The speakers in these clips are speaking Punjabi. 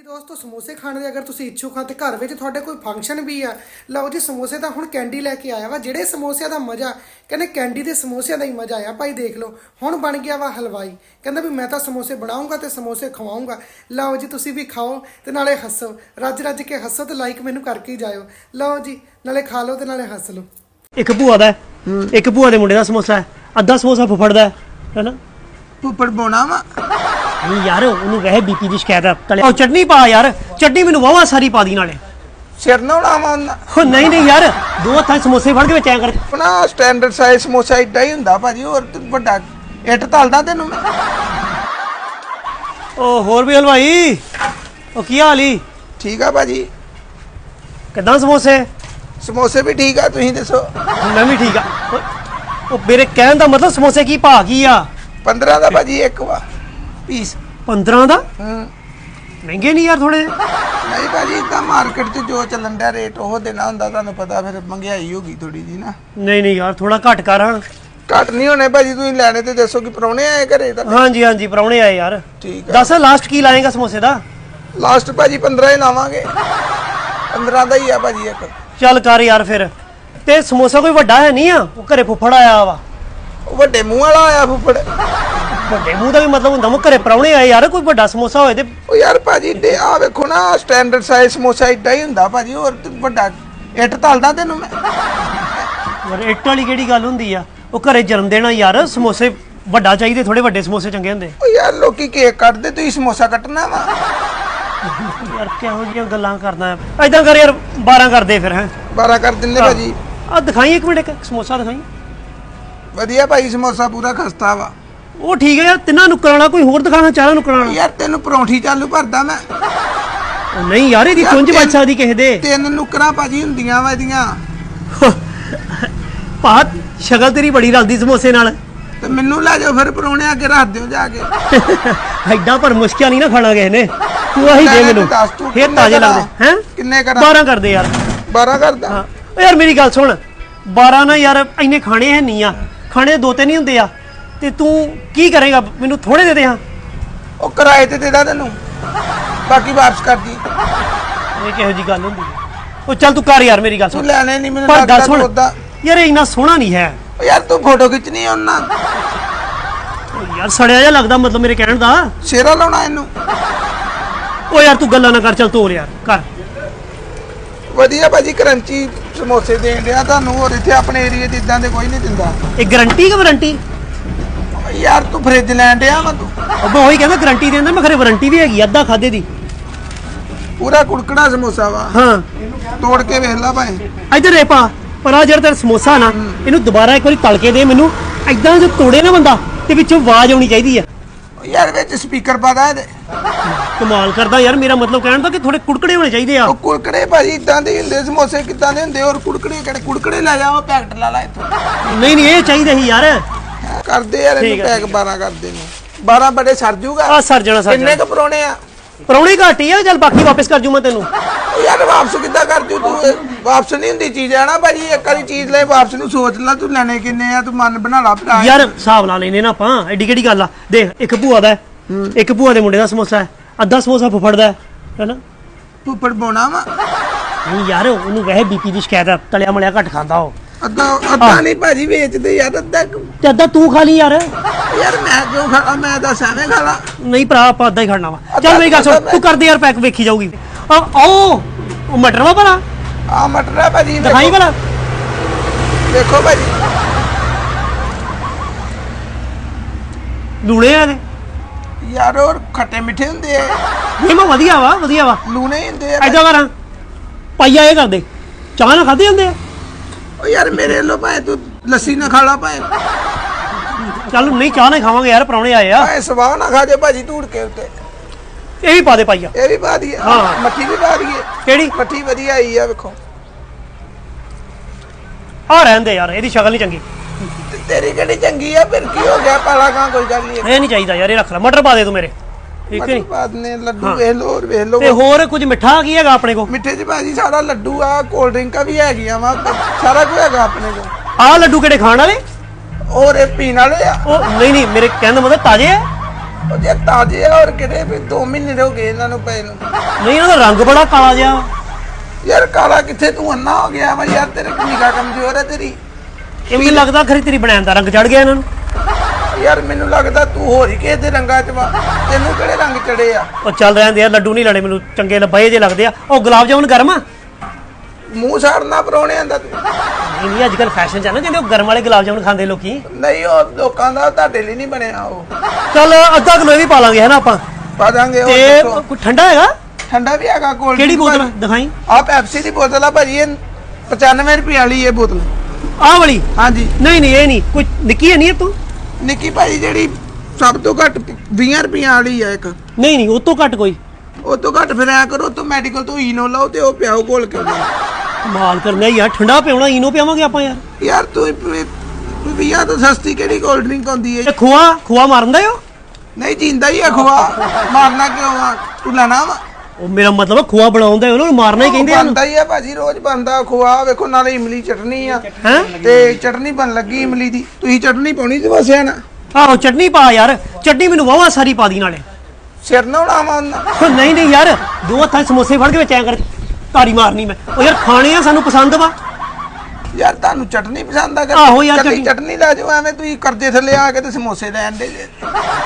ਹਾਂਜੀ ਦੋਸਤੋ ਸਮੋਸੇ ਖਾਣ ਦੇ ਅਗਰ ਤੁਸੀਂ ਇੱਛੁਕ ਹੋ ਤੇ ਘਰ ਵਿੱਚ ਤੁਹਾਡੇ ਕੋਈ ਫੰਕਸ਼ਨ ਵੀ ਆ। ਲਓ ਜੀ ਸਮੋਸੇ ਤਾਂ ਹੁਣ ਕੈਂਡੀ ਲੈ ਕੇ ਆਇਆ ਵਾ। ਜਿਹੜੇ ਸਮੋਸਿਆਂ ਦਾ ਮਜ਼ਾ ਕਹਿੰਦੇ ਕੈਂਡੀ ਦੇ ਸਮੋਸਿਆਂ ਦਾ ਹੀ ਮਜ਼ਾ ਆ। ਭਾਈ ਦੇਖ ਲਓ ਹੁਣ ਬਣ ਗਿਆ ਵਾ ਹਲਵਾਈ। ਕਹਿੰਦਾ ਵੀ ਮੈਂ ਤਾਂ ਸਮੋਸੇ ਬਣਾਉਂਗਾ ਤੇ ਸਮੋਸੇ ਖਵਾਉਂਗਾ। ਲਓ ਜੀ ਤੁਸੀਂ ਵੀ ਖਾਓ ਤੇ ਨਾਲੇ ਹੱਸੋ। ਰੱਜ ਰੱਜ ਕੇ ਹੱਸੋ ਤੇ ਲਾਈਕ ਮੈਨੂੰ ਕਰਕੇ ਹੀ ਜਾਇਓ। ਲਓ ਜੀ ਨਾਲੇ ਖਾ ਲਓ ਤੇ ਨਾਲੇ ਹੱਸ ਲਓ। ਇੱਕ ਭੂਆ ਦਾ ਇੱਕ ਭੂਆ ਦੇ ਮੁੰਡੇ ਦਾ ਸਮੋਸਾ ਹੈ। ਅੱਧਾ ਸਮੋਸਾ ਫੁੱਫੜ ਦਾ ਹੈ। ਹੈਨਾ ਪੁੱਪੜ ਬੋਣਾ ਵਾ। ਨਹੀਂ ਯਾਰ ਉਹਨੂੰ ਵੈਸੇ ਬੀਪੀ ਦੀ ਸ਼ਿਕਾਇਤ ਹੈ ਤਲੇ ਉਹ ਚਟਨੀ ਪਾ ਯਾਰ ਚਟਨੀ ਮੈਨੂੰ ਵਾਵਾ ਸਾਰੀ ਪਾ ਦੀ ਨਾਲੇ। ਸਿਰ ਨਾ ਉਡਾਵਾਂ ਉਹ ਨਹੀਂ ਨਹੀਂ ਯਾਰ ਦੋ ਹੱਥਾਂ 'ਚ ਸਮੋਸੇ ਫੜ ਕੇ ਵਿੱਚ ਐਂ ਕਰ। ਆਪਣਾ ਸਟੈਂਡਰਡ ਸਾਈਜ਼ ਸਮੋਸਾ ਏਡਾ ਹੀ ਹੁੰਦਾ ਭਾਜੀ ਹੋਰ ਤੇ ਵੱਡਾ ਇੱਟ ਤਲਦਾ ਤੈਨੂੰ ਮੈਂ। ਉਹ ਹੋਰ ਵੀ ਹਲਵਾਈ ਉਹ ਕੀ ਹਾਲ ਈ? ਠੀਕ ਆ ਭਾਜੀ। ਕਿਦਾਂ ਸਮੋਸੇ? ਸਮੋਸੇ ਵੀ ਠੀਕ ਆ ਤੁਸੀਂ ਦੱਸੋ? ਮੈਂ ਵੀ ਠੀਕ ਆ। ਉਹ- ਉਹ ਮੇਰੇ ਕਹਿਣ ਦਾ ਮਤਲਬ ਸਮੋਸੇ ਕੀ ਭਾਅ ਕੀ ਆ? 15 ਦਾ ਭਾਜੀ ਇੱਕ ਵਾ। ਪੀਸ 15 ਦਾ? ਹੂੰ। ਮਹਿੰਗੇ ਨਹੀਂ ਯਾਰ ਥੋੜੇ ਨਹੀਂ ਭਾਜੀ ਇਦਾਂ ਮਾਰਕੀਟ 'ਚ ਜੋ ਚੱਲਣ ਦਾ ਰੇਟ ਉਹ ਦੇਣਾ ਹੁੰਦਾ ਤੁਹਾਨੂੰ ਪਤਾ ਫਿਰ ਮਹਿੰਗਾਈ ਹੋ ਗਈ ਥੋੜੀ ਜੀ ਨਾ। ਨਹੀਂ ਨਹੀਂ ਯਾਰ ਥੋੜਾ ਘੱਟ ਕਰ। ਹਾਂ ਘੱਟ ਨਹੀਂ ਹੋਣੇ ਭਾਜੀ ਤੁਸੀਂ ਲੈਣੇ ਤੇ ਦੱਸੋ ਕਿ ਪਰੌਣੇ ਆਏ ਘਰੇ ਤਾਂ ਹਾਂਜੀ ਹਾਂਜੀ ਪਰੌਣੇ ਆਏ ਯਾਰ। ਠੀਕ ਆ। ਦੱਸ ਲਾਸਟ ਕੀ ਲਾਏਗਾ ਸਮੋਸੇ ਦਾ? ਲਾਸਟ ਭਾਜੀ 15 ਹੀ ਲਾਵਾਂਗੇ। 15 ਦਾ ਹੀ ਆ ਭਾਜੀ ਇੱਕ। ਚੱਲ ਕਰ ਯਾਰ ਫਿਰ। ਤੇ ਸਮੋਸਾ ਕੋਈ ਵੱਡਾ ਹੈ ਨਹੀਂ ਆ? ਉਹ ਘਰੇ ਫੁੱਫੜ ਆਇਆ ਵਾ। ਉਹ ਵੱਡੇ ਮੂੰਹ ਵਾਲਾ ਆਇਆ ਫੁੱਫੜ। ਵੱਡੇ ਮੂੰਹ ਦਾ ਵੀ ਮਤਲਬ ਹੁੰਦਾ ਵਾ ਘਰੇ ਪਰੌਣੇ ਆਏ ਯਾਰ ਕੋਈ ਵੱਡਾ ਸਮੋਸਾ ਹੋਏ ਤੇ ਉਹ ਯਾਰ ਭਾਜੀ ਦੇ ਆ ਵੇਖੋ ਨਾ ਸਟੈਂਡਰਡ ਸਾਈਜ਼ ਸਮੋਸਾ ਏਡਾ ਹੀ ਹੁੰਦਾ ਭਾਜੀ ਹੋਰ ਤੇ ਵੱਡਾ ਇੱਟ ਤਲਦਾ ਤੈਨੂੰ ਮੈਂ। ਯਾਰ ਇੱਟ ਵਾਲੀ ਕਿਹੜੀ ਗੱਲ ਹੁੰਦੀ ਆ? ਉਹ ਘਰੇ ਜਨਮ ਦੇਣਾ ਯਾਰ ਸਮੋਸੇ ਵੱਡਾ ਚਾਹੀਦੇ ਥੋੜੇ ਵੱਡੇ ਸਮੋਸੇ ਚੰਗੇ ਹੁੰਦੇ। ਉਹ ਯਾਰ ਲੋਕੀ ਕੇਕ ਕੱਟਦੇ ਤੁਸੀਂ ਸਮੋਸਾ ਕੱਟਣਾ ਵਾ। ਯਾਰ ਕਿਹੋ ਜਿਹੀਆਂ ਗੱਲਾਂ ਕਰਦਾ ਐਦਾਂ ਕਰ ਯਾਰ 12 ਕਰ ਦੇ ਫਿਰ ਹੈ। 12 ਕਰ ਦਿੰਦੇ ਭਾਜੀ। ਆ ਦਿਖਾਈ ਇੱਕ ਮਿੰਟ ਇੱਕ ਸਮੋਸਾ ਦਿਖਾਈ। ਵਧੀਆ ਭਾਈ ਸਮੋਸਾ ਪੂਰਾ ਖਸਤਾ ਵਾ। ਉਹ ਠੀਕ ਹੈ ਯਾਰ ਤਿੰਨਾਂ ਨੁੱਕਰਾਂ ਵਾਲਾ ਕੋਈ ਹੋਰ ਦਿਖਾਣਾ ਚਾਹਾਂ ਨੁੱਕਰਾਂ ਵਾਲਾ। ਯਾਰ ਤੈਨੂੰ ਪਰੌਂਠੀ ਚਾਲੂ ਭਰਦਾ ਮੈਂ। ਉਹ ਨਹੀਂ ਯਾਰ ਇਹਦੀ ਚੁੰਝ ਵੱਜ ਸਕਦੀ ਕਿਸੇ ਦੇ। ਤਿੰਨ ਨੁਕਰਾਂ ਭਾਜੀ ਹੁੰਦੀਆਂ ਵਾ ਇਹਦੀਆਂ। ਭਾ ਸ਼ਕਲ ਤੇਰੀ ਬੜੀ ਰਲਦੀ ਸਮੋਸੇ ਨਾਲ। ਤੇ ਮੈਨੂੰ ਲੈ ਜਾਓ ਫਿਰ ਪਰੌਣੇ ਅੱਗੇ ਰੱਖ ਦਿਓ ਜਾ ਕੇ। ਐਡਾ ਪਰ ਮੁਸ਼ਕਿਲ ਨਹੀਂ ਨਾ ਖਾਣਾ ਕਿਸੇ ਨੇ। ਤੂੰ ਆਹੀ ਦੇ ਮੈਨੂੰ। ਤੂੰ ਤੂੰ ਫੇਰ ਤਾਜ਼ੇ? ਲੱਗਦੇ। ਹੈ? ਕਿੰਨੇ ਕਰਾਂ 12 ਕਰਦੇ ਯਾਰ। 12 ਕਰਦਾ ਯਾਰ ਮੇਰੀ ਗੱਲ ਸੁਣ। 12 ਨਾ ਯਾਰ ਇੰਨੇ ਖਾਣੇ ਹੈ ਨਹੀਂ ਆ। ਖਾਣੇ ਦੋ ਤਿੰਨ ਹੀ ਹੁੰਦੇ ਆ। ਤੇ ਤੂੰ ਕੀ ਕਰੇਗਾ? ਮੈਨੂੰ ਥੋੜੇ ਦੇ ਦੇ ਹਾਂ। ਉਹ ਕਿਰਾਏ ਤੇ ਦੇਦਾ ਤੈਨੂੰ। ਬਾਕੀ ਵਾਪਸ ਕਰ ਦੀ। ਇਹ ਕਿਹੋ ਜੀ ਗੱਲ ਹੁੰਦੀ ਹੈ? ਉਹ ਚੱਲ ਤੂੰ ਕਰ ਯਾਰ ਮੇਰੀ ਗੱਲ ਤੂੰ ਸੁਣ। ਲੈਣੇ ਨਹੀਂ ਮੈਨੂੰ ਪਰ ਲੱਗਦਾ ਗੱਲ ਸੁਣ ਯਾਰ ਇਹ ਇੰਨਾ ਸੋਹਣਾ ਨਹੀਂ ਹੈ। ਉਹ ਯਾਰ ਤੂੰ ਫੋਟੋ ਖਿੱਚਣੀ ਆ ਉਹਨਾਂ ਯਾਰ ਸੜਿਆ ਜਿਹਾ ਲੱਗਦਾ ਮਤਲਬ ਮੇਰੇ ਕਹਿਣ ਦਾ। ਸ਼ੇਰਾ ਲਾਉਣਾ ਇਹਨੂੰ। ਓ ਯਾਰ ਤੂੰ ਗੱਲਾਂ ਨਾ ਕਰ ਚੱਲ ਤੋਰ ਯਾਰ ਕਰ। ਵਧੀਆ ਭਾਜੀ ਕਰੰਚੀ ਸਮੋਸੇ ਦੇਣ ਡਿਆ ਤੁਹਾਨੂੰ ਹੋਰ ਇੱਥੇ ਆਪਣੇ ਏਰੀਏ 'ਚ ਇਦਾਂ ਦੇ ਕੋਈ ਨਹੀਂ ਦਿੰਦਾ। ਇਹ ਗਾਰੰਟੀ ਕਿ ਵਾਰੰਟੀ ਯਾਰ ਤੂੰ ਫ੍ਰਿਜ ਲੈਣ ਡਿਆ ਵਾ ਤੂੰ। ਉਹ ਮੈਂ ਉਹੀ ਕਹਿੰਦਾ ਗਾਰੰਟੀ ਦੇਂਦਾ ਮੈਂ ਖਰੇ ਵਾਰੰਟੀ ਵੀ ਹੈਗੀ ਅੱਧਾ ਖਾਦੇ ਦੀ। ਪੂਰਾ ਕੁੜਕੜਾ ਸਮੋਸਾ ਵਾ। ਹਾਂ। ਤੋੜ ਕੇ ਵੇਖ ਲੈ ਭਾਈ ਇੱਧਰ ਰੇ ਪਾ ਪਰ ਆ ਜਿਹੜਾ ਤੇਰਾ ਸਮੋਸਾ ਨਾ ਇਹਨੂੰ ਦੁਬਾਰਾ ਇੱਕ ਵਾਰੀ ਤਲ ਕੇ ਦੇ ਮੈਨੂੰ। ਐਦਾਂ ਜੇ ਤੋੜੇ ਨਾ ਬੰਦਾ ਤੇ ਵਿੱਚੋਂ ਆਵਾਜ਼ ਆਉਣੀ ਚਾਹੀਦੀ ਆ। ਯਾਰ ਵਿੱਚ ਸਪੀਕਰ ਪਾਦਾ ਇਹਦੇ। ਕਮਾਲ ਕਰਦਾ ਯਾਰ ਮੇਰਾ ਮਤਲਬ ਕਹਿਣ ਦਾ ਕਿ ਥੋੜੇ ਕੁੜਕੜੇ ਹੋਣੇ ਚਾਹੀਦੇ ਆ। ਉਹ ਕੁੜਕੜੇ ਭਾਜੀ ਇਦਾਂ ਦੇ ਹੀ ਹੁੰਦੇ ਸਮੋਸੇ ਕਿੱਦਾਂ ਦੇ ਹੁੰਦੇ ਔਰ ਕੁੜਕੜੇ ਕਿਹੜੇ ਕੁੜਕੜੇ ਲੈ ਜਾ ਉਹ ਪੈਕਟ ਲਾ ਲਾ ਇੱਥੋਂ। ਨਹੀਂ ਨਹੀਂ ਇਹ ਚਾਹੀਦੇ ਸੀ ਯਾਰ। ਕਰਦੇ ਯਾਰ ਇਹਨੂੰ ਪੈਕ 12 ਕਰਦੇ ਨੇ। 12 ਬੜੇ ਸਰ ਜੂਗਾ? ਆ ਸਰ ਜਾਣਾ ਸਰ ਕਿੰਨੇ ਕ ਪਰੋਣੇ ਆ? ਪਰੌਣੀ ਘੱਟ ਆ ਚੱਲ ਬਾਕੀ ਵਾਪਸ ਕਰ ਜੂ ਮੈਂ ਤੈਨੂੰ। ਯਾਰ ਵਾਪਸ ਕਿੱਦਾਂ ਕਰ ਜੂ ਤੂੰ? ਵਾਪਸ ਨਹੀਂ ਹੁੰਦੀ ਚੀਜ਼ ਹੈ ਨਾ ਭਾਜੀ ਇੱਕ ਵਾਰੀ ਚੀਜ਼ ਲੈ ਵਾਪਸ ਨੂੰ ਸੋਚ ਲੈ ਤੂੰ ਲੈਣੇ ਕਿੰਨੇ ਆ ਤੂੰ ਮਨ ਬਣਾ ਲਾ ਭਰਾ। ਯਾਰ ਹਿਸਾਬ ਲਾ ਲੈਨੇ ਨਾ ਆਪਾਂ ਐਡੀ ਕਿਹੜੀ ਗੱਲ ਆ? ਦੇਖ ਇੱਕ ਭੂਆ ਦਾ ਇੱਕ ਭੂਆ ਦੇ ਮੁੰਡੇ ਦਾ ਸਮੋਸਾ ਹੈ ਅੱਧਾ ਸਮੋਸਾ ਫੁੱਫੜ ਦਾ ਹੈ ਹੈਨਾ? ਪੁੱਪੜ ਬੋਣਾ ਵਾ। ਨਹੀਂ ਯਾਰ ਉਹਨੂੰ ਵੈਸੇ ਬੀਪੀ ਦੀ ਸ਼ਿਕਾਇਤ ਆ ਤਲਿਆ ਮਲਿਆ ਘੱਟ ਖਾਂਦਾ ਉਹ। ਅੱਧਾ ਅੱਧਾ ਨਹੀਂ ਭਾਜੀ ਵੇਚਦੇ ਯਾਰ ਅੱਧਾ ਕਿਉਂ? ਤੇ ਅੱਧਾ ਤੂੰ ਖਾ ਲਈ ਯਾਰ। ਯਾਰ ਮੈਂ ਕਿਉਂ ਖਾਣਾ ਮੈਂ ਤਾਂ ਐਵੇਂ ਖਾਣਾ ਨਹੀਂ ਭਰਾ ਆਪਾਂ ਅੱਧਾ ਹੀ ਖੜਨਾ ਵਾ। ਚੱਲ ਮੇਰੀ ਗੱਲ ਸੁਣ ਤੂੰ ਕਰਦੇ ਯਾਰ ਪੈਕ ਵੇਖੀ ਜਾਊਗੀ। ਆ ਉਹ ਉਹ ਮਟਰ ਵਾ ਭਲਾ। ਆ ਮਟਰ ਆ ਭਾਜੀ ਦਿਖਾਈ ਵੇਖੋ- ਭਲਾ। ਵੇਖੋ ਭਾਜੀ। ਲੂਣੇ ਆ ਨੇ ਯਾਰ ਹੋਰ ਖੱਟੇ ਮਿੱਠੇ ਹੁੰਦੇ ਆ। ਨਹੀਂ ਮੈਂ ਵਧੀਆ ਵਾ ਵਧੀਆ ਵਾ। ਲੂਣੇ ਹੀ ਹੁੰਦੇ ਆ ਐਦਾਂ ਕਰਾਂ। ਪਾਈਆ ਇਹ ਕਰਦੇ। ਚਾਹ ਨਾ ਖਾਦੇ ਹੁੰਦੇ ਆ? ਉਹ ਯਾਰ ਮੇਰੇ ਲੋ ਭਾਵੇਂ ਤੂੰ ਲੱਸੀ ਨਾ ਖਾ ਲਾ ਭਾਵੇਂ ਚੱਲ ਨਹੀਂ ਚਾਹ ਨਾ ਖਾਵਾਂਗੇ ਯਾਰ ਪਰੌਣੇ ਆਏ ਆ। ਭਾਵੇਂ ਸਵਾਹ ਨਾ ਖਾ ਜੇ ਭਾਜੀ ਧੂੜ ਕੇ ਉੱਤੇ। ਇਹ ਵੀ ਪਾ ਦੇ ਪਾਈਆ ਇਹ ਵੀ ਪਾ ਦਈਏ। ਹਾਂ। ਮੱਠੀ ਵੀ ਪਾ ਦਈਏ। ਕਿਹੜੀ? ਮੱਠੀ ਵਧੀਆ ਆਈ ਆ ਵੇਖੋ। ਆ ਰਹਿਣ ਦੇ ਯਾਰ ਇਹਦੀ ਸ਼ਕਲ ਨਹੀਂ ਚੰਗੀ। ਤੇ ਤੇਰੀ ਕਿਹੜੀ ਚੰਗੀ ਆ ਫਿਰ ਕੀ ਹੋ ਗਿਆ? ਪਾਲਾ ਕਾਂ ਕੋਈ ਗੱਲ ਨਹੀਂ ਇਹ ਨਹੀਂ ਚਾਹੀਦਾ ਯਾਰ ਇਹ ਰੱਖ ਲੈ। ਮਟਰ ਪਾ ਦੇ ਤੂੰ ਮੇਰੇ। ਠੀਕ ਨਹੀਂ? ਬਾਦ ਨੇ ਲੱਡੂ ਵੇਖ ਲੋ ਹੋਰ ਵੇਖ ਲੋ ਤੇ ਹੋਰ ਕੁਝ ਮਿੱਠਾ ਕੀ ਹੈਗਾ ਆਪਣੇ ਕੋਲ? ਮਿੱਠੇ ਚ ਭਾਜੀ ਸਾਰਾ ਲੱਡੂ ਆ ਕੋਲਡ ਡਰਿੰਕਾਂ ਵੀ ਹੈਗੀਆਂ ਵਾ ਸਾਰਾ ਕੁਝ ਹੈਗਾ ਆਪਣੇ ਕੋਲ। ਆਹ ਲੱਡੂ ਕਿਹੜੇ ਖਾਣ ਵਾਲੇ? ਹੋਰ ਇਹ ਪੀਣ ਵਾਲੇ ਆ। ਉਹ ਨਹੀਂ ਨਹੀਂ ਮੇਰੇ ਕਹਿਣ ਦਾ ਮਤਲਬ ਤਾਜ਼ੇ ਆ? ਉਹ ਜੇ ਤਾਜ਼ੇ ਆ ਔਰ ਕਿਹੜੇ? ਵੀ 2 ਮਹੀਨੇ ਦੇ ਹੋ ਗਏ ਇਹਨਾਂ ਨੂੰ ਪਏ ਨੂੰ। ਨਹੀਂ ਇਹਨਾਂ ਦਾ ਰੰਗ ਬੜਾ ਕਾਲਾ ਜਿਹਾ। ਯਾਰ ਕਾਲਾ ਕਿੱਥੇ ਤੂੰ ਅੰਨਾ ਹੋ ਗਿਆ ਵਾ ਯਾਰ ਤੇਰੇ ਨਿਗਾਹ ਕਮਜ਼ੋਰ ਹੈ ਤੇਰੀ? ਇਹ ਮੈਨੂੰ ਲੱਗਦਾ ਖਰੀ ਤੇਰੀ ਬਣਾਉਣ ਦਾ ਰੰਗ ਚੜ ਗਿਆ ਇਹਨਾਂ ਨੂੰ। ਯਾਰ ਮੈਨੂੰ ਲੱਗਦਾ ਤੂੰ ਹੋਰ ਹੀ ਕਿਸੇ ਦੇ ਰੰਗਾਂ 'ਚ ਵਾ। ਤੈਨੂੰ ਕਿਹੜੇ ਰੰਗ ਚੜੇ ਆ? ਉਹ ਚੱਲ ਰਹਿੰਦੇ ਆ ਲੱਡੂ ਨਹੀਂ ਲੈਣੇ ਮੈਨੂੰ ਚੰਗੇ ਲੱਭੇ ਜੇ ਲੱਗਦੇ ਆ। ਉਹ ਗੁਲਾਬ ਜਾਮੁਨ ਗਰਮ ਆ? ਮੂੰਹ ਸਾੜਨਾ ਪਰੋਣੇ ਆਂਦਾ ਤੂੰ। ਨਹੀਂ ਨਹੀਂ ਅੱਜ ਕੱਲ ਫੈਸ਼ਨ ਚ ਆ ਨਾ ਉਹ ਗਰਮ ਵਾਲੇ ਗੁਲਾਬ ਜਾਮੁਨ ਖਾਂਦੇ ਲੋਕੀ। ਨਹੀਂ ਉਹ ਲੋਕਾਂ ਦਾ ਤੁਹਾਡੇ ਲਈ ਨਹੀਂ ਬਣਿਆ ਉਹ। ਚੱਲ ਅੱਧਾ ਕਿਲੋ ਇਹ ਵੀ ਪਾ ਲਾਂਗੇ ਹੈ ਨਾ ਆਪਾਂ? ਪਾ ਦਾਂਗੇ ਉਹ ਤੇ। ਕੋਈ ਠੰਡਾ ਹੈਗਾ? ਠੰਡਾ ਵੀ ਹੈਗਾ ਕੋਲ ਕਿਹੜੀ ਬੋਤਲ ਦਿਖਾਈ? ਆ ਪੈਪਸੀ ਦੀ ਬੋਤਲ ਆ ਭਾਜੀ ਇਹ 95 ਰੁਪਏ ਵਾਲੀ ਇਹ ਬੋਤਲ। ਆਹ ਵਾਲੀ? ਹਾਂਜੀ। ਨਹੀਂ ਨਹੀਂ ਇਹ ਨਹੀਂ ਕੋਈ ਨਿੱਕੀ ਹੈ ਨਹੀਂ ਇਹ ਤੋਂ? ਨਿੱਕੀ ਭਾਜੀ ਜਿਹੜੀ ਸਭ ਤੋਂ ਘੱਟ 20 ਰੁਪਈਆਂ ਵਾਲੀ ਆ ਇੱਕ। ਨਹੀਂ ਨਹੀਂ ਉਹ ਤੋਂ ਘੱਟ ਕੋਈ। ਉਹ ਤੋਂ ਘੱਟ ਫਿਰ ਐ ਕਰੋ ਤੋਂ ਮੈਡੀਕਲ ਤੋਂ ਈਨੋ ਲਓ ਤੇ ਉਹ ਪਿਆਓ ਘੋਲ ਕੇ ਉਹਨੂੰ। ਮਾਲ ਕਰਨਾ ਯਾਰ ਠੰਡਾ ਪਿਉਣਾ ਇਨੋ ਪਿਆਵਾਂਗੇ ਆਪਾਂ ਯਾਰ। ਯਾਰ ਤੂੰ ਵੀਆ ਤੋਂ ਸਸਤੀ ਕਿਹੜੀ ਕੋਲਡ ਡਰਿੰਕ ਹੁੰਦੀ ਹੈ ਇਹ ਖੋਆ ਖੋਆ ਮਾਰਦਾ ਓ ਨਹੀਂ ਜਿੰਦਾ ਹੀ ਆ ਖਵਾ ਮਾਰਨਾ ਕਿਉਂ ਆ? ਤੂੰ ਲੈਣਾ ਵਾ? ਉਹ ਮੇਰਾ ਮਤਲਬ ਖੋਆ ਬਣਾਉਂਦਾ ਉਹਨਾਂ ਨੂੰ ਮਾਰਨਾ ਹੀ ਕਹਿੰਦੇ ਆ। ਬੰਦਾ ਹੀ ਆ ਭਾਜੀ ਰੋਜ਼ ਬੰਦਾ ਖਵਾ ਵੇਖੋ ਨਾਲੇ ਇਮਲੀ ਚਟਨੀ ਆ। ਹੈਂ ਤੇ ਚਟਨੀ ਬਣ ਲੱਗੀ ਇਮਲੀ ਦੀ। ਤੁਸੀਂ ਚਟਨੀ ਪਾਉਣੀ ਤੇ ਵਸਿਆ ਨਾ ਆਹੋ ਚਟਨੀ ਪਾ ਯਾਰ। ਚਟਨੀ ਮੈਨੂੰ ਵਾਵਾ ਸਾਰੀ ਪਾ ਦੀ ਨਾਲੇ। ਸਿਰ ਨਾ ਉਡਾਵਾਂ ਉਹਨਾਂ। ਉਹ ਨਹੀਂ ਨਹੀਂ ਯਾਰ ਦੋ ਹੱਥਾਂ 'ਚ ਸਮੋਸੇ ਫੜ ਕੇ ਵਿੱਚ ਐਂ ਕਰ ਤਾੜੀ ਮਾਰਨੀ ਮੈਂ। ਉਹ ਯਾਰ ਖਾਣੇ ਆ ਸਾਨੂੰ ਪਸੰਦ ਵਾ। ਯਾਰ ਤੁਹਾਨੂੰ ਚਟਨੀ ਪਸੰਦ ਆ ਆਹੋ ਯਾਰ, ਚਟਨੀ। ਚਟਨੀ ਲੈ ਜਾਓ ਐਵੇਂ ਤੁਸੀਂ ਕਰਜ਼ੇ ਥੱਲੇ ਆ ਕੇ ਤੇ ਸਮੋਸੇ ਲੈਣ ਦੇ ਜੇ।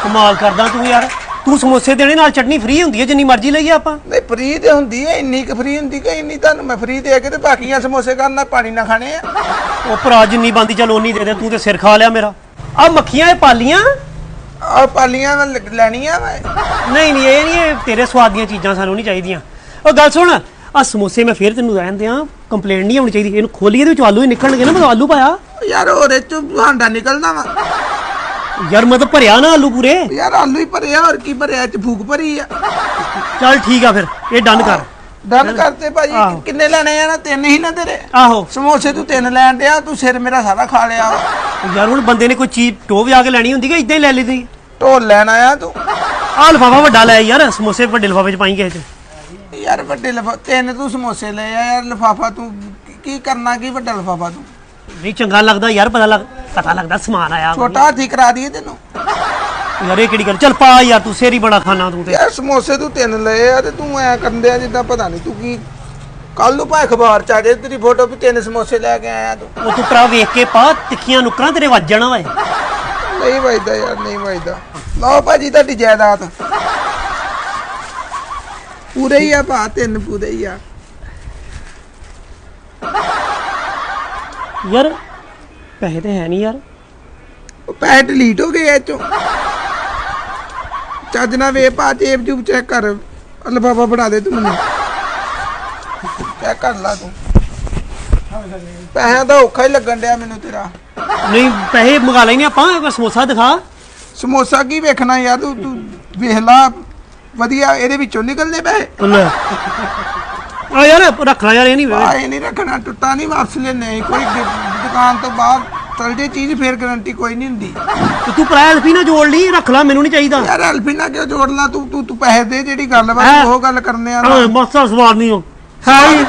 ਕਮਾਲ ਕਰਦਾ ਤੂੰ ਯਾਰ। ਤੂੰ ਸਮੋਸੇ ਦੇਣੇ ਨਾਲ ਚਟਨੀ ਫ੍ਰੀ ਹੁੰਦੀ ਹੈ ਜਿੰਨੀ ਮਰਜ਼ੀ ਲਈਏ ਆਪਾਂ। ਨਹੀਂ ਫ੍ਰੀ ਤੇ ਹੁੰਦੀ ਹੈ ਇੰਨੀ ਕੁ ਫ੍ਰੀ ਹੁੰਦੀ ਕਿ ਇੰਨੀ ਤੁਹਾਨੂੰ ਮੈਂ ਫ੍ਰੀ ਦੇ ਕੇ ਤੇ ਬਾਕੀਆਂ ਸਮੋਸੇ ਕਰਨਾ ਪਾਣੀ ਨਾ ਖਾਣੇ ਆ। ਉਹ ਭਰਾ ਜਿੰਨੀ ਬੰਦੀ ਚੱਲ ਓਨੀ ਦੇ ਦੇ ਤੂੰ ਤੇ ਸਿਰ ਖਾ ਲਿਆ ਮੇਰਾ। ਆ ਮੱਖੀਆਂ ਇਹ ਪਾਲੀਆਂ? ਆ ਪਾਲੀਆਂ ਨਾਲ ਲ- ਲੈਣੀਆਂ ਵਾ ਨਹੀਂ ਨਹੀਂ ਇਹ ਨਹੀਂ ਇਹ ਤੇਰੇ ਸਵਾਦ ਦੀਆਂ ਚੀਜ਼ਾਂ ਸਾਨੂੰ ਨਹੀਂ ਚਾਹੀਦੀਆਂ। ਉਹ ਗੱਲ ਸੁਣ ਆ ਸਮੋਸੇ ਮੈਂ ਫੇਰ ਤੈਨੂੰ ਰਹਿਣ ਦਿਆਂ ਕੰਪਲੇਂਟ ਨਹੀਂ ਹੋਣੀ ਚਾਹੀਦੀ। ਇਹਨੂੰ ਖੋਲੀਏ ਇਹਦੇ ਵਿੱਚ ਆਲੂ ਹੀ ਨਿਕਲਣਗੇ ਨਾ ਮੈਂ ਆਲੂ ਪਾਇਆ। ਯਾਰ ਉਹਦੇ ਚ ਹਾਂਡਾ ਨਿਕਲਦਾ ਵਾ। ਯਾਰ ਮੈਂ ਤਾਂ ਭਰਿਆ ਨਾ ਆਲੂ ਪੂਰੇ। ਯਾਰ ਆਲੂ ਹੀ ਭਰਿਆ ਹੋਰ ਕੀ ਭਰਿਆ ਇਹ ਚ ਫੂਕ ਭਰੀ ਆ। ਚੱਲ ਠੀਕ ਆ ਫਿਰ ਇਹ ਡਨ ਕਰ। ਡਨ ਕਰਤੇ ਭਾਜੀ ਆਹੋ। ਕਿੰਨੇ ਲੈਣੇ ਆ ਨਾ? ਤਿੰਨ ਹੀ ਨਾ ਤੇਰੇ? ਆਹੋ। ਸਮੋਸੇ ਤੂੰ ਤਿੰਨ ਲੈਣ ਡਿਆ ਤੂੰ ਸਿਰ ਮੇਰਾ ਸਾਰਾ ਖਾ ਲਿਆ। ਯਾਰ ਹੁਣ ਬੰਦੇ ਨੇ ਕੋਈ ਚੀਜ਼ ਟੋਵ ਜਾ ਕੇ ਲੈਣੀ ਹੁੰਦੀ ਕਿ ਇਦਾਂ ਹੀ ਲੈ ਲਈਦੀ ਢੋਲ ਲੈਣ ਆਇਆ ਤੂੰ? ਆਹ ਲਫਾਫਾ ਵੱਡਾ ਲੈ ਯਾਰ ਸਮੋਸੇ ਵੱਡੇ ਲਫਾਫੇ ਚ ਪਾਈ ਕਿਸੇ ਚ। ਯਾਰ ਵੱਡੇ ਲਫਾ ਤਿੰਨ ਤੂੰ ਸਮੋਸੇ ਲੈ ਆ ਯਾਰ ਲਫਾਫਾ ਤੂੰ ਕੀ- ਕੀ ਕਰਨਾ ਕੀ ਵੱਡਾ ਲਫਾਫਾ ਤੂੰ? ਨਹੀਂ ਚੰਗਾ ਲੱਗਦਾ ਯਾਰ ਪਤਾ ਲੱਗ ਪਤਾ ਲੱਗਦਾ ਸਮਾਨ ਆਇਆ। ਛੋਟਾ ਹਾਥੀ ਕਰਾ ਦਈਏ ਤੈਨੂੰ। ਯਾਰ ਇਹ ਕਿਹੜੀ ਗੱਲ? ਚੱਲ ਪਾ ਯਾਰ ਤੂੰ ਸੇਰੀ ਬੜਾ ਖਾਣਾ ਤੂੰ ਤੇ। ਯਾਰ ਸਮੋਸੇ ਤੂੰ ਤਿੰਨ ਲਏ ਆ ਤੇ ਤੂੰ ਐ ਕਰਦੇ ਆ ਜਿੱਦਾਂ ਪਤਾ ਨਹੀਂ ਤੂੰ ਕੀ ਕੱਲ ਨੂੰ ਭਾਵੇਂ ਅਖਬਾਰ ਚ ਆ ਜਾਏ ਤੇਰੀ ਫੋਟੋ ਵੀ ਤਿੰਨ ਸਮੋਸੇ ਲੈ ਕੇ ਆਇਆ ਤੂੰ। ਉਹ ਤੂੰ ਭਰਾ ਵੇਖ ਕੇ ਪਾ ਤਿੱਖੀਆਂ ਨੁਕਰਾਂ ਤੇਰੇ ਵੱਜ ਜਾਣਾ ਵਾ ਇਹ। ਨਹੀਂ ਵੱਜਦਾ ਯਾਰ ਨਹੀਂ ਵੱਜਦਾ। ਲਓ ਭਾਜੀ ਤੁਹਾਡੀ ਜਾਇਦਾਦ। ਪੂਰੇ ਹੀ ਆ ਭਾ ਤਿੰਨ ਪੂਰੇ ਹੀ ਆ। ਯਾਰ ਪੈਸੇ ਤੇ ਹੈ ਨਹੀਂ ਯਾਰ। ਉਹ ਪੈਸੇ ਡਿਲੀਟ ਹੋ ਗਏ ਇਹ ਚੋਂ ਚੱਜ ਨਾ ਵੇ ਭਾ ਜੇਬ ਜੂਬ ਚੈੱਕ ਕਰ ਲਫਾਫਾ ਫੜਾ ਦੇ ਤੂੰ ਮੈਨੂੰ। ਚੈੱਕ ਕਰ ਲਾ ਤੂੰ। ਪੈਸਿਆਂ ਦਾ ਔਖਾ ਹੀ ਲੱਗਣ ਡਿਆ ਮੈਨੂੰ ਤੇਰਾ। ਨਹੀਂ ਪੈਸੇ ਮੰਗਾ ਲੈਨੇ ਆਪਾਂ ਇੱਕ ਸਮੋਸਾ ਦਿਖਾ। ਸਮੋਸਾ ਕੀ ਵੇਖਣਾ ਯਾਰ ਤੂੰ ਤੂੰ ਵੇਖ ਲਾ। ਵਧੀਆ ਇਹਦੇ ਵਿੱਚੋਂ ਨਿਕਲਦੇ ਪੈਸੇ। ਲੈ। ਆ ਯਾਰ ਰੱਖ ਲੈ ਯਾਰ ਇਹ ਨਹੀਂ ਆ ਇਹ ਨਹੀਂ ਰੱਖਣਾ ਟੁੱਟਾ ਨਹੀਂ ਵਾਪਸ ਲੈਣੇ ਕੋਈ ਦੁ- ਦੁਕਾਨ ਤੋਂ ਬਾਹਰ ਚਲ ਜੇ ਚੀਜ਼ ਫੇਰ ਗਾਰੰਟੀ ਕੋਈ ਨਹੀਂ ਹੁੰਦੀ। ਤੇ ਤੂੰ ਭਰਾ ਐਲਪੀ ਨਾ ਜੋੜ ਲਈ ਰੱਖ ਲੈ ਮੈਨੂੰ ਨਹੀਂ ਚਾਹੀਦਾ। ਯਾਰ ਐਲਫੀਨਾ ਕਿਉਂ ਜੋੜ ਲਾ? ਤੂੰ ਤੂੰ ਤੂੰ ਪੈਸੇ ਦੇ ਜਿਹੜੀ ਗੱਲ ਵਾ ਹੈਂ? ਤੂੰ ਉਹ ਗੱਲ ਕਰਨੇ ਆ ਨਾ। ਓਏ ਮਸਾ ਸਵਾਦ ਨਹੀਂ ਹੋ ਹੈ? ਹੀ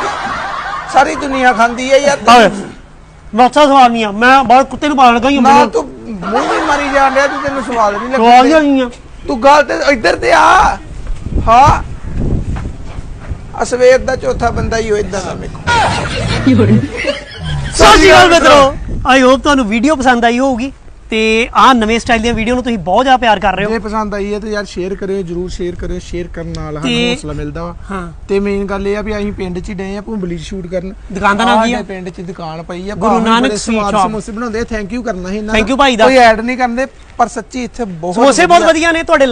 ਸਾਰੀ ਦੁਨੀਆ ਖਾਂਦੀ ਹੈ ਯਾਰ। ਓਏ ਮਸਾ ਸਵਾਦ ਨਹੀਂ ਆ। ਮੈਂ ਬਾਹਰ ਕੁੱਤੇ ਨੂੰ ਪਾਲਣ ਹੀ ਨਾ ਤੂੰ ਮੂੰਹ ਵੀ ਮਾਰੀ ਜਾਣ ਡਿਆ ਤੂੰ ਤੈਨੂੰ ਸਵਾਲ ਨਹੀਂ ਸਵਾਦ ਲੱਗਦਾ। ਨਹੀਂ ਆ। ਤੂੰ ਗੱਲ ਤੇ ਇੱਧਰ ਤੇ ਆ। ਹਾਂ। ਅਸਵੇਰ ਦਾ ਚੌਥਾ ਬੰਦਾ ਹੀ ਹੋ ਇਦਾਂ ਦਾ ਮੇਰੇ ਕੋਲ। ਸਤਿ ਸ਼੍ਰੀ ਅਕਾਲ ਮਿੱਤਰੋ। ਆਈ ਹੋਪ ਤੁਹਾਨੂੰ ਵੀਡੀਓ ਪਸੰਦ ਆਈ ਹੋਊਗੀ ਤੇ ਆਹ ਨਵੇਂ ਸਟਾਈਲ ਦੀਆਂ ਵੀਡੀਓ ਨੂੰ ਤੁਸੀਂ ਬਹੁਤ ਜ਼ਿਆਦਾ ਪਿਆਰ ਕਰ ਰਹੇ ਹੋ। ਜੇ ਪਸੰਦ ਆਈ ਹੈ ਤੇ ਯਾਰ ਸ਼ੇਅਰ ਕਰਿਓ ਜਰੂਰ ਸ਼ੇਅਰ ਕਰਿਓ ਸ਼ੇਅਰ ਕਰਨ ਨਾਲ ਸਾਨੂੰ ਤੇ- ਹੌਸਲਾ ਮਿਲਦਾ ਵਾ। ਹਾਂ। ਤੇ ਮੇਨ ਗੱਲ ਇਹ ਆ ਵੀ ਅਸੀਂ ਪਿੰਡ 'ਚ ਹੀ ਡਏ ਆ ਭੁੰਬਲੀ 'ਚ ਸ਼ੂਟ ਕਰਨ। ਦੁਕਾਨ ਦਾ ਨਾਮ ਕੀ ਆ? ਆਹ ਸਾਡੇ ਪਿੰਡ 'ਚ ਦੁਕਾਨ ਪਈ ਆ ਗੁਰੂ ਭਾਵੇਂ ਨਾਨਕ ਬੜੇ ਸਵਾਦ shop। ਸਮੋਸੇ ਬਣਾਉਂਦੇ ਥੈਂਕ ਯੂ ਕਰਨਾ ਸੀ ਇਹਨਾਂ Thank you ਭਾਈ ਦਾ। ਕੋਈ ਐਡ ਨਹੀਂ ਕਰਦੇ ਪਰ ਸੱਚੀ ਇੱਥੇ ਬਹੁਤ ਸਮੋਸੇ ਬਹੁਤ ਵਧੀਆ ਨੇ ਤੁਹਾਡੇ